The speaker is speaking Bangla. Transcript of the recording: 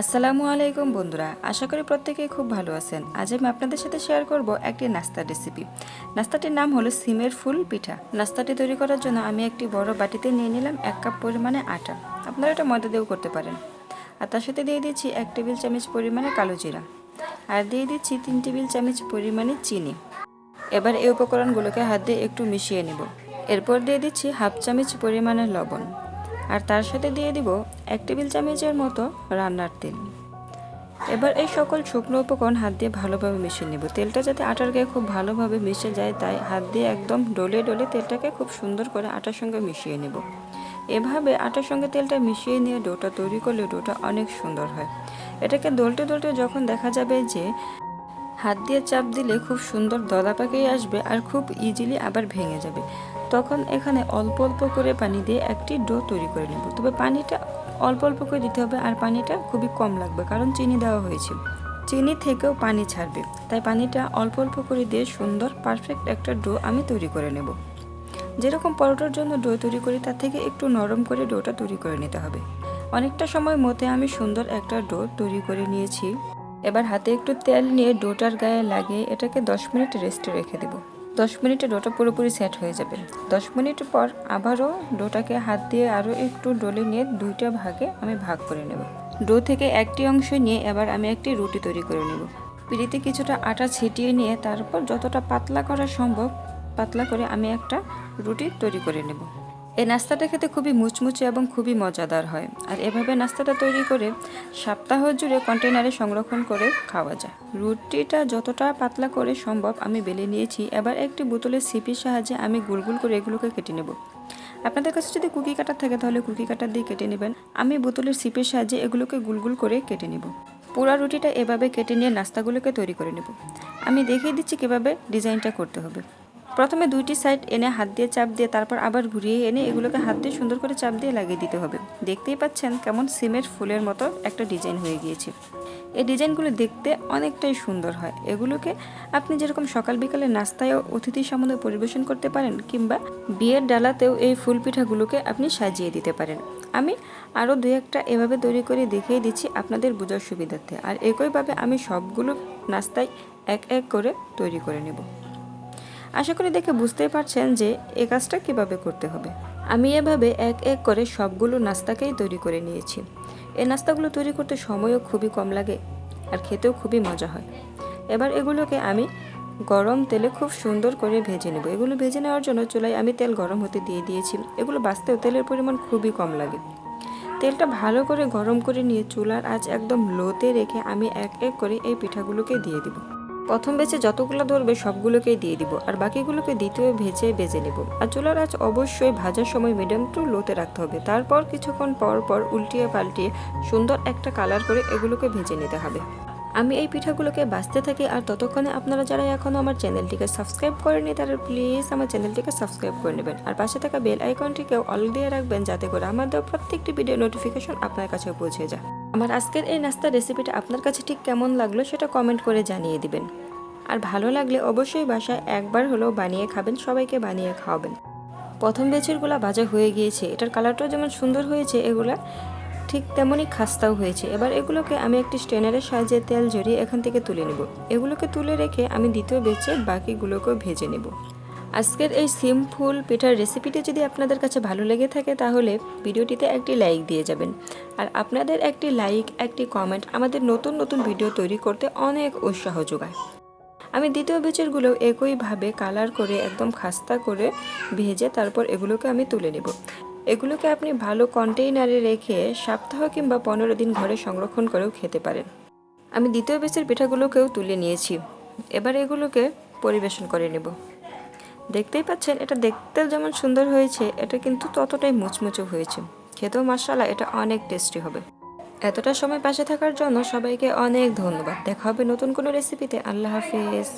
আসসালামু আলাইকুম বন্ধুরা, আশা করি প্রত্যেকেই খুব ভালো আছেন। আজ আমি আপনাদের সাথে শেয়ার করব একটি নাস্তার রেসিপি নাস্তাটির নাম হলো সিমের ফুল পিঠা। নাস্তাটি তৈরি করার জন্য আমি একটি বড় বাটিতে নিয়ে নিলাম এক কাপ পরিমাণে আটা। আপনারা এটা ময়দা দিয়েও করতে পারেন। আর তার সাথে দিয়ে দিচ্ছি এক টেবিল চামচ পরিমাণে কালো জিরা। আর দিয়ে দিচ্ছি তিন টেবিল চামচ পরিমাণে চিনি। এবার এই উপকরণগুলোকে হাত দিয়ে একটু মিশিয়ে নেব। এরপর দিয়ে দিচ্ছি হাফ চামচ পরিমাণে লবণ। আর তার সাথে দিয়ে দিব এক টেবিল চামচের মতো রান্নার তেল। এবার এই সকল শুকনো উপকরণ হাত দিয়ে ভালোভাবে মিশিয়ে নেব। তেলটা যাতে আটার গায়ে খুব ভালোভাবে মিশে যায়, তাই হাত দিয়ে একদম ডলে ডলে তেলটাকে খুব সুন্দর করে আটার সঙ্গে মিশিয়ে নেব। এভাবে আটার সঙ্গে তেলটা মিশিয়ে নিয়ে ডোটা তৈরি করলে ডোটা অনেক সুন্দর হয়। এটাকে দলতে দলতে যখন দেখা যাবে যে হাত দিয়ে চাপ দিলে খুব সুন্দর দলা পাকিয়ে আসবে আর খুব ইজিলি আবার ভেঙে যাবে। তখন এখানে অল্প অল্প করে পানি দিয়ে একটি ডো তৈরি করে নেব। তবে পানিটা অল্প অল্প করে দিতে হবে আর পানিটা খুবই কম লাগবে কারণ চিনি দেওয়া হয়েছে। চিনি থেকেও পানি ছাড়বে। তাই পানিটা অল্প অল্প করে দিয়ে সুন্দর পারফেক্ট একটা ডো আমি তৈরি করে নেব। যেরকম পরোটার জন্য ডো তৈরি করি, তার থেকে একটু নরম করে ডোটা তৈরি করে নিতে হবে। অনেকটা সময় মতে আমি সুন্দর একটা ডো তৈরি করে নিয়েছি। এবার হাতে একটু তেল নিয়ে ডোটার গায়ে লাগিয়ে এটাকে দশ মিনিট রেস্টে রেখে দেবো। দশ মিনিটে ডোটা পুরোপুরি সেট হয়ে যাবে। দশ মিনিট পর আবারও ডোটাকে হাত দিয়ে আরও একটু ডলে নিয়ে দুইটা ভাগে আমি ভাগ করে নেব। ডো থেকে একটি অংশ নিয়ে এবার আমি একটি রুটি তৈরি করে নেব। পিড়িতে কিছুটা আটা ছিটিয়ে নিয়ে তারপর যতটা পাতলা করা সম্ভব, পাতলা করে আমি একটা রুটি তৈরি করে নেব। এই নাস্তাটা খেতে খুবই মুচমুচে এবং খুবই মজাদার হয়। আর এভাবে নাস্তাটা তৈরি করে সপ্তাহ জুড়ে কন্টেনারে সংরক্ষণ করে খাওয়া যায়। রুটিটা যতটা পাতলা করে সম্ভব আমি বেলে নিয়েছি। এবার একটি বোতলের সিপির সাহায্যে আমি গুলগুল করে এগুলোকে কেটে নেব। আপনাদের কাছে যদি কুকি কাটার থাকে তাহলে কুকি কাটার দিয়ে কেটে নেবেন। আমি বোতলের সিপের সাহায্যে এগুলোকে গুলগুল করে কেটে নেব। পুরা রুটিটা এভাবে কেটে নিয়ে নাস্তাগুলোকে তৈরি করে নেব। আমি দেখিয়ে দিচ্ছি কীভাবে ডিজাইনটা করতে হবে। প্রথমে দুইটি সাইড এনে হাত দিয়ে চাপ দিয়ে তারপর আবার ঘুরিয়ে এনে এগুলোকে হাত দিয়ে সুন্দর করে চাপ দিয়ে লাগিয়ে দিতে হবে। দেখতেই পাচ্ছেন কেমন সিমের ফুলের মতো একটা ডিজাইন হয়ে গিয়েছে। এই ডিজাইনগুলো দেখতে অনেকটাই সুন্দর হয়। এগুলোকে আপনি যেরকম সকাল বিকালে নাস্তায় অতিথি সম্বন্ধে পরিবেশন করতে পারেন কিংবা বিয়ের ডালাতেও এই ফুল পিঠাগুলোকে আপনি সাজিয়ে দিতে পারেন। আমি আরও দু একটা এভাবে তৈরি করে দেখিয়ে দিচ্ছি আপনাদের বোঝার সুবিধার্থে। আর একইভাবে আমি সবগুলো নাস্তায় এক এক করে তৈরি করে নেব। আশা করি দেখে বুঝতেই পারছেন যে এ কাজটা কীভাবে করতে হবে। আমি এভাবে এক এক করে সবগুলো নাস্তাকেই তৈরি করে নিয়েছি। এই নাস্তাগুলো তৈরি করতে সময়ও খুবই কম লাগে আর খেতেও খুবই মজা হয়। এবার এগুলোকে আমি গরম তেলে খুব সুন্দর করে ভেজে নেব। এগুলো ভেজে নেওয়ার জন্য চুলায় আমি তেল গরম হতে দিয়ে দিয়েছি। এগুলো বাঁচতেও তেলের পরিমাণ খুবই কম লাগে। তেলটা ভালো করে গরম করে নিয়ে চুলার আঁচ একদম লোতে রেখে আমি এক এক করে এই পিঠাগুলোকে দিয়ে দিব। প্রথম বেচে যতগুলো ধরবে সবগুলোকেই দিয়ে দিব, আর বাকিগুলোকে দ্বিতীয় ভেজে বেজে নেব। আর চুলার আঁচ অবশ্যই ভাজার সময় মিডিয়াম টু লোতে রাখতে হবে। তারপর কিছুক্ষণ পর পর উল্টিয়ে পাল্টিয়ে সুন্দর একটা কালার করে এগুলোকে ভেজে নিতে হবে। আমি এই পিঠাগুলোকে বাঁচতে থাকি, আর ততক্ষণে আপনারা যারা এখনও আমার চ্যানেলটিকে সাবস্ক্রাইব করেনি তারা প্লিজ আমার চ্যানেলটিকে সাবস্ক্রাইব করে নেবেন। আর পাশে থাকা বেল আইকনটিকেও অল দিয়ে রাখবেন, যাতে করে আমার দেওয়া প্রত্যেকটি ভিডিও নোটিফিকেশন আপনার কাছে পৌঁছে যায়। আমার আজকের এই নাস্তার রেসিপিটা আপনার কাছে ঠিক কেমন লাগল, সেটা কমেন্ট করে জানিয়ে দিবেন। আর ভালো লাগলে অবশ্যই বাসায় একবার হলেও বানিয়ে খাবেন, সবাইকে বানিয়ে খাওয়াবেন। প্রথম বেচেরগুলো ভাজা হয়ে গিয়েছে, এটার কালারটাও যেমন সুন্দর হয়েছে, এগুলা ঠিক তেমনই খাস্তাও হয়েছে। এবার এগুলোকে আমি একটি স্ট্রেনারের সাহায্যে তেল জড়িয়ে এখান থেকে তুলে নেব। এগুলোকে তুলে রেখে আমি দ্বিতীয় বেচে বাকিগুলোকেও ভেজে নেব। আজকের এই সিম্পল পিঠার রেসিপিটি যদি আপনাদের কাছে ভালো লেগে থাকে তাহলে ভিডিওটিতে একটি লাইক দিয়ে যাবেন। আর আপনাদের একটি লাইক, একটি কমেন্ট আমাদের নতুন নতুন ভিডিও তৈরি করতে অনেক উৎসাহ যোগায়। আমি দ্বিতীয় বেচেরগুলো একইভাবে কালার করে একদম খাস্তা করে ভেজে তারপর এগুলোকে আমি তুলে নেব। এগুলোকে আপনি ভালো কন্টেইনারে রেখে সপ্তাহ কিংবা পনেরো দিন ঘরে সংরক্ষণ করেও খেতে পারেন। আমি দ্বিতীয় বেচের পিঠাগুলোকেও তুলে নিয়েছি। এবার এগুলোকে পরিবেশন করে নেব। দেখতেই পাচ্ছেন, এটা দেখতেও যেমন সুন্দর হয়েছে, এটা কিন্তু ততটাই মুচমুচে হয়েছে। খেতেও মশালা এটা অনেক টেস্টি হবে। এতটা সময় পাশে থাকার জন্য সবাইকে অনেক ধন্যবাদ। দেখা হবে নতুন কোনো রেসিপিতে আল্লাহ হাফিজ।